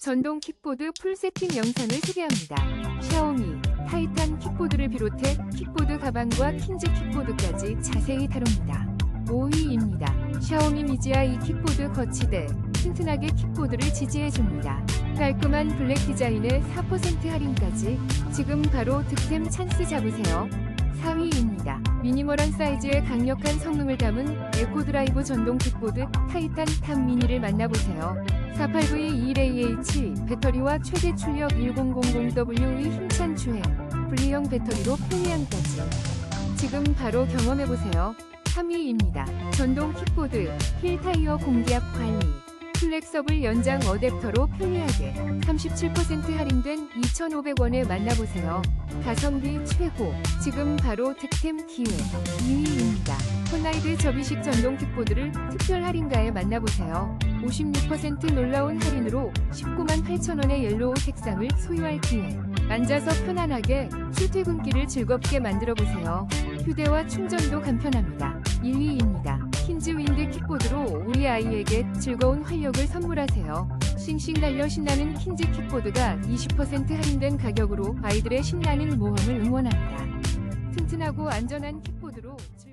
전동 킥보드 풀 세팅 영상을 소개합니다. 샤오미, 타이탄 킥보드를 비롯해 킥보드 가방과 킨즈 킥보드까지 자세히 다룹니다. 5위입니다. 샤오미 미지아 이 킥보드 거치대, 튼튼하게 킥보드를 지지해줍니다. 깔끔한 블랙 디자인에 4% 할인까지 지금 바로 득템 찬스 잡으세요. 4위입니다. 미니멀한 사이즈에 강력한 성능을 담은 에코드라이브 전동 킥보드 타이탄 탑 미니를 만나보세요. 48V21AH 배터리와 최대 출력 1000W의 힘찬 주행, 분리형 배터리로 편리함까지. 지금 바로 경험해보세요. 3위입니다. 전동 킥보드, 힐 타이어 공기압 관리. 플렉서블 연장 어댑터로 편리하게 37% 할인된 2,500원에 만나보세요. 가성비 최고. 지금 바로 득템 기회. 2위입니다. 폰라이드 접이식 전동 킥보드를 특별 할인가에 만나보세요. 56% 놀라운 할인으로 19만 8천원의 옐로우 색상을 소유할 기회. 앉아서 편안하게 출퇴근길을 즐겁게 만들어보세요. 휴대와 충전도 간편합니다. 1위 아이에게 즐거운 활력을 선물하세요. 싱싱 달려 신나는 킨즈 킥보드가 20% 할인된 가격으로 아이들의 신나는 모험을 응원합니다. 튼튼하고 안전한 킥보드로 즐-